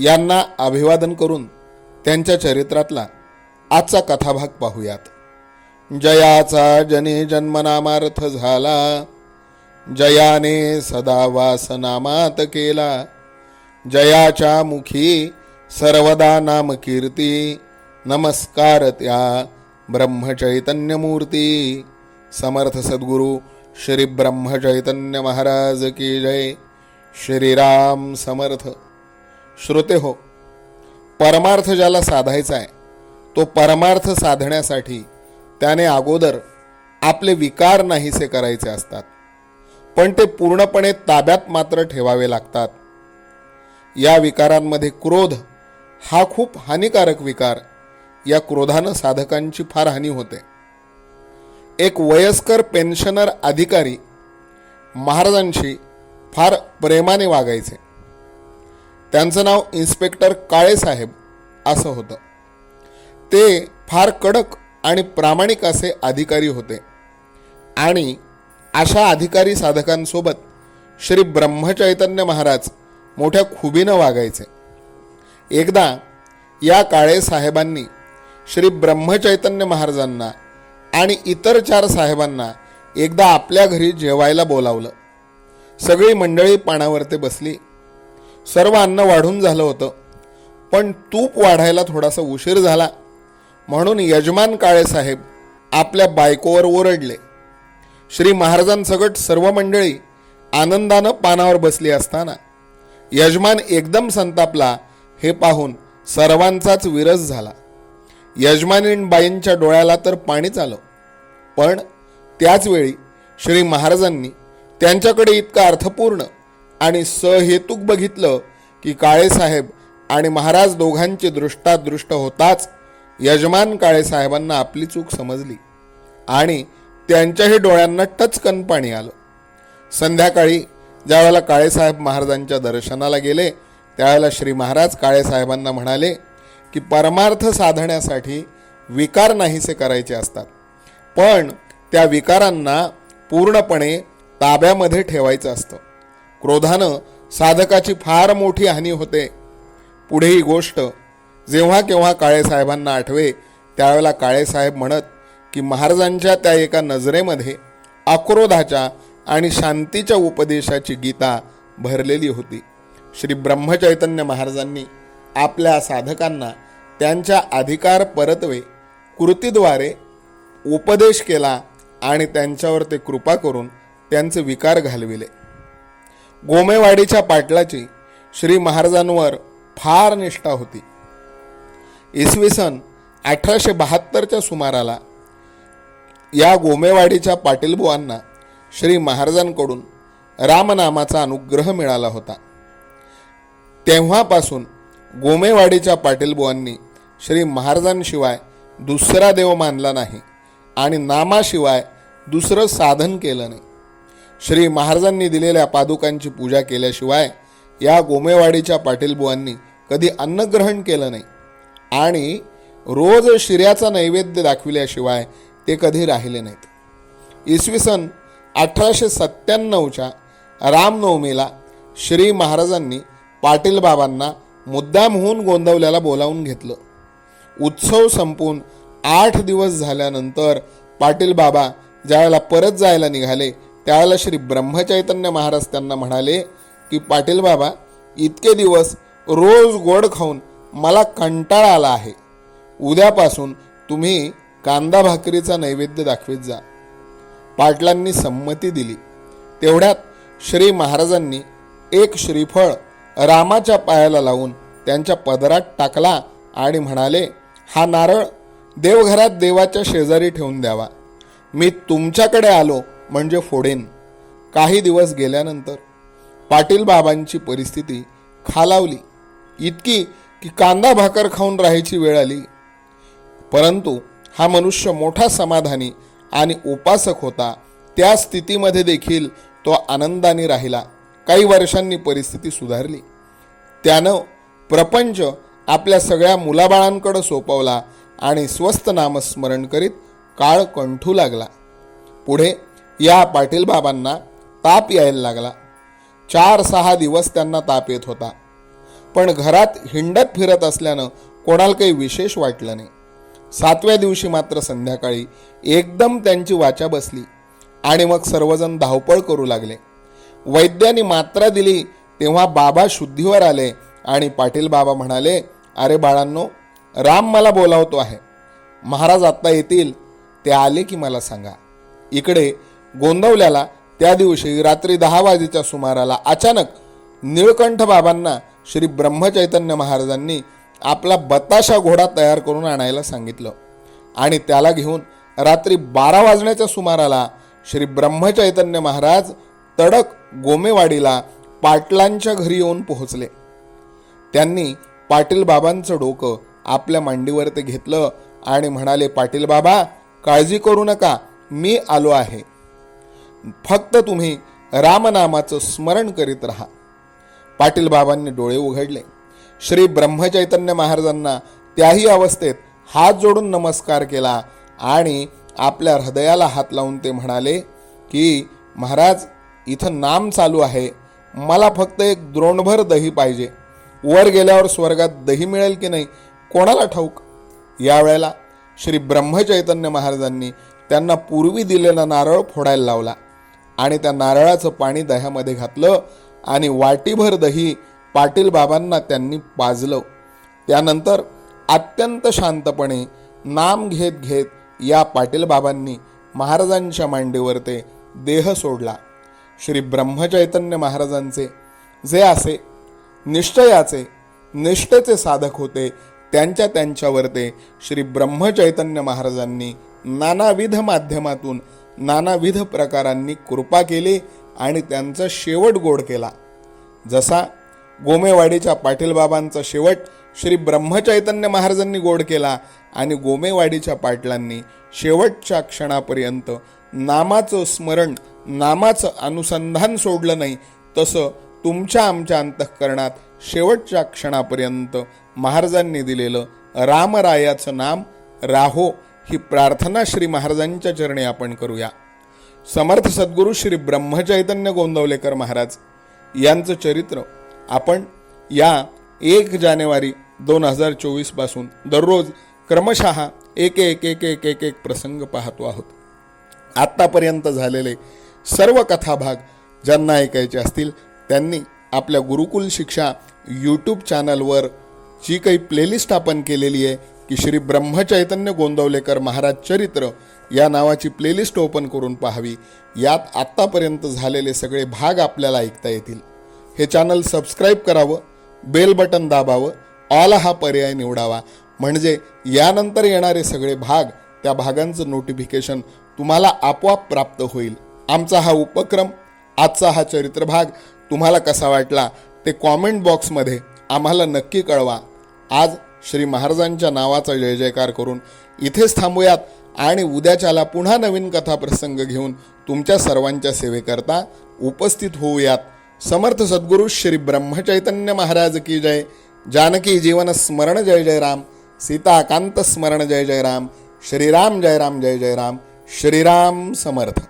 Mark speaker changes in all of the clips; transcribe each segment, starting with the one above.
Speaker 1: यांना अभिवादन करून त्यांच्या चरित्रातला आजचा कथाभाग पाहूयात. जयाचा जने जन्मनामार्थ झाला. जयाने सदा वासनामात केला. जयाच्या मुखी सर्वदा नाम कीर्ती नमस्कार त्या ब्रह्मचैतन्यमूर्ती. समर्थ सद्गुरू श्री ब्रह्मचैतन्य महाराज की जय. श्रीराम समर्थ. श्रोते हो परमार्थ ज्याला साधायचा आहे तो परमार्थ साधण्यासाठी त्याने अगोदर आपले विकार नाहीसे करायचे असतात. पण ते पूर्णपणे ताब्यात मात्र ठेवावे लागतात. या विकारांमध्ये क्रोध हा खूप हानिकारक विकार. या क्रोधानं साधकांची फार हानी होते. एक वयस्कर पेन्शनर अधिकारी महाराजांशी फार प्रेमाने वागायचे. त्यांचं नाव इन्स्पेक्टर काळेसाहेब असं होतं. ते फार कडक आणि प्रामाणिक असे अधिकारी होते. आणि अशा अधिकारी साधकांसोबत श्री ब्रह्मचैतन्य महाराज मोठ्या खुबीनं वागायचे. एकदा या काळे साहेबांनी श्री ब्रह्मचैतन्य महाराजांना आणि इतर चार साहेबांना एकदा आपल्या घरी जेवायला बोलावलं. सगळी मंडळी पाण्यावरती बसली. सर्व अन्न वाढून झालं होतं. पण तूप वाढायला थोडासा उशीर झाला. म्हणून यजमान काळेसाहेब आपल्या बायकोवर ओरडले. श्री महाराजांसकट सर्व मंडळी आनंदानं पानावर बसली असताना यजमान एकदम संतापला. हे पाहून सर्वांचाच विरस झाला. यजमानीबाईंच्या डोळ्याला तर पाणीच आलं. पण त्याचवेळी श्री महाराजांनी त्यांच्याकडे इतकं अर्थपूर्ण आणि सहेतुक बघितलं की काळेसाहेब आणि महाराज दोघांची दृष्टादृष्ट होताच यजमान काळेसाहेबांना आपली चूक समजली. आणि त्यांच्याही डोळ्यांना टचकन पाणी आलं. संध्याकाळी ज्यावेळेला काळेसाहेब महाराजांच्या दर्शनाला गेले त्यावेळेला श्री महाराज काळेसाहेबांना म्हणाले की परमार्थ साधण्यासाठी विकार नाहीसे करायचे असतात. पण त्या विकारांना पूर्णपणे ताब्यामध्ये ठेवायचं असतं. क्रोधानं साधकाची फार मोठी हानी होते. पुढे ही गोष्ट जेव्हा केव्हा काळेसाहेबांना आठवे त्यावेळेला काळेसाहेब म्हणत की महाराजांच्या त्या एका नजरेमध्ये आक्रोधाच्या आणि शांतीच्या उपदेशाची गीता भरलेली होती. श्री ब्रह्मचैतन्य महाराजांनी आपल्या साधकांना त्यांच्या अधिकार परत्वे कृतीद्वारे उपदेश केला आणि त्यांच्यावर ते कृपा करून त्यांचे विकार घालविले. गोमेवाडीच्या पाटलाची श्री महाराजांवर फार निष्ठा होती. इसवी सन अठराशे बहात्तरच्या सुमाराला या गोमेवाडीच्या पाटीलबुवांना श्री महाराजांकडून रामनामाचा अनुग्रह मिळाला होता. तेव्हापासून गोमेवाडीच्या पाटीलबुवांनी श्री महाराजांशिवाय दुसरा देव मानला नाही आणि नामाशिवाय दुसरं साधन केलं नाही. श्री महाराजांनी दिलेल्या पादुकांची पूजा केल्याशिवाय या गोमेवाडीच्या पाटीलबुवांनी कधी अन्नग्रहण केलं नाही. आणि रोज शिऱ्याचा नैवेद्य दाखविल्याशिवाय ते कधी राहिले नाहीत. इसवी सन अठराशे सत्त्याण्णवच्या रामनवमीला श्री महाराजांनी पाटील बाबांना मुद्दामहून गोंदवल्याला बोलावून घेतलं. उत्सव संपून आठ दिवस झाल्यानंतर पाटील बाबा ज्यावेळेला परत जायला निघाले त्यावेळेला श्री ब्रह्मचैतन्य महाराज त्यांना म्हणाले की पाटील बाबा इतके दिवस रोज गोड खाऊन मला कंटाळा आला आहे. उद्यापासून तुम्ही कांदा भाकरीचा नैवेद्य दाखवित जा. पाटलांनी संमती दिली. तेवढ्यात श्री महाराजांनी एक श्रीफळ रामाच्या पायाला लावून त्यांच्या पदरात टाकला आणि म्हणाले हा नारळ देवघरात देवाच्या शेजारी ठेवून द्यावा. मी तुमच्याकडे आलो म्हणजे फोडेन. काही दिवस गेल्यानंतर पाटील बाबांची परिस्थिती खालावली. इतकी की कांदा भाकर खाऊन राहायची वेळ आली. परंतु हा मनुष्य मोठा समाधानी आणि उपासक होता. त्या स्थितीमध्ये देखील तो आनंदाने राहिला. काही वर्षांनी परिस्थिती सुधारली. त्यानं प्रपंच आपल्या सगळ्या मुलाबाळांकडं सोपवला आणि स्वस्त नामस्मरण करीत काळ कंठू लागला. पुढे या पाटील बाबांना ताप यायला लागला. चार सहा दिवस त्यांना ताप येत होता. पण घरात हिंडत फिरत असल्यानं कोणाला काही विशेष वाटलं नाही. सातव्या दिवशी मात्र संध्याकाळी एकदम त्यांची वाचा बसली आणि मग सर्वजण धावपळ करू लागले. वैद्यांनी मात्रा दिली तेव्हा बाबा शुद्धीवर आले आणि पाटील बाबा म्हणाले अरे बाळांनो राम मला बोलावतो आहे. महाराज आत्ता येतील ते आले की मला सांगा. इकडे गोंदवल्याला त्या दिवशी रात्री दहा वाजेच्या सुमाराला अचानक निळकंठ बाबांना श्री ब्रह्मचैतन्य महाराजांनी आपला बताशा घोडा तयार करून आणायला सांगितलं. आणि त्याला घेऊन रात्री बारा वाजण्याच्या सुमाराला श्री ब्रह्मचैतन्य महाराज तडक गोमेवाडीला पाटलांच्या घरी येऊन पोहोचले. त्यांनी पाटील बाबांचं डोकं आपल्या मांडीवर ते घेतलं आणि म्हणाले पाटील बाबा काळजी करू नका मी आलो आहे. फक्त तुम्ही रामनामाचं स्मरण करीत राहा. पाटील बाबांनी डोळे उघडले. श्री ब्रह्मचैतन्य महाराजांना त्याही अवस्थेत हात जोडून नमस्कार केला आणि आपल्या हृदयाला हात लावून ते म्हणाले की महाराज इथं नाम चालू आहे. मला फक्त एक द्रोणभर दही पाहिजे. वर गेल्यावर स्वर्गात दही मिळेल की नाही कोणाला ठाऊक? यावेळेला श्री ब्रह्मचैतन्य महाराजांनी त्यांना पूर्वी दिलेला नारळ फोडायला लावला. आणि त्या नारळाचं पाणी दह्यामध्ये घातलं आणि वाटीभर दही पाटील बाबांना त्यांनी पाजलं. त्यानंतर अत्यंत शांतपणे नाम घेत घेत या पाटील बाबांनी महाराजांच्या मांडीवर ते देह सोडला. श्री ब्रह्मचैतन्य महाराजांचे जे असे निश्चयाचे निष्ठेचे साधक होते त्यांच्या त्यांच्यावर ते श्री ब्रह्मचैतन्य महाराजांनी नानाविध माध्यमातून नानाविध प्रकारांनी कृपा केली आणि त्यांचा शेवट गोड केला. जसा गोमेवाडीच्या पाटीलबाबांचा शेवट श्री ब्रह्मचैतन्य महाराजांनी गोड केला आणि गोमेवाडीच्या पाटलांनी शेवटच्या क्षणापर्यंत नामाचं स्मरण नामाचं अनुसंधान सोडलं नाही तसं तुमच्या आमच्या अंतःकरणात शेवटच्या क्षणापर्यंत महाराजांनी दिलेलं रामरायाचं नाम राहो ही प्रार्थना श्री महाराजांच्या चरणी आपण करूया. समर्थ सद्गुरू श्री ब्रह्मचैतन्य गोंदवलेकर महाराज यांचं चरित्र आपण या एक जानेवारी दोन हजार चोवीसपासून दररोज क्रमशः एक एक एक एक एक एक प्रसंग पाहतो आहोत. आत्तापर्यंत झालेले सर्व कथाभाग ज्यांना ऐकायचे असतील त्यांनी आपल्या गुरुकुल शिक्षा यूट्यूब चॅनलवर जी काही प्लेलिस्ट आपण केलेली आहे की श्री ब्रह्मचैतन्य गोंदवलेकर महाराज चरित्र या नावाची प्लेलिस्ट ओपन करून पाहावी. यात आत्तापर्यंत झालेले सगळे भाग आपल्याला ऐकता येतील. हे चॅनल सबस्क्राईब करावं बेल बटन दाबावं ऑल हा पर्याय निवडावा. म्हणजे यानंतर येणारे सगळे भाग त्या भागांचं नोटिफिकेशन तुम्हाला आपोआप प्राप्त होईल. आमचा हा उपक्रम आजचा हा चरित्र भाग तुम्हाला कसा वाटला ते कॉमेंट बॉक्समध्ये आम्हाला नक्की कळवा. आज श्री महाराजांच्या नावाचा जय जयकार करून इथेच थांबूयात आणि उद्याच्याला पुन्हा नवीन कथाप्रसंग घेऊन तुमच्या सर्वांच्या सेवेकरता उपस्थित होऊयात. समर्थ सद्गुरु श्री ब्रह्मचैतन्य महाराज की जय. जानकी जीवन स्मरण जय जय राम. सीताकांत स्मरण जय जय राम. श्रीराम जय राम जय जय राम. श्रीराम समर्थ.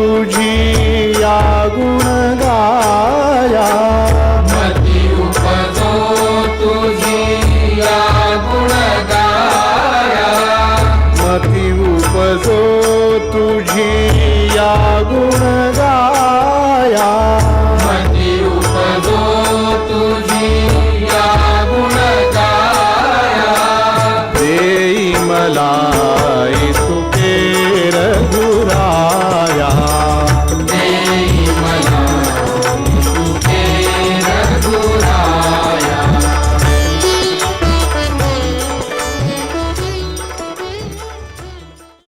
Speaker 2: You.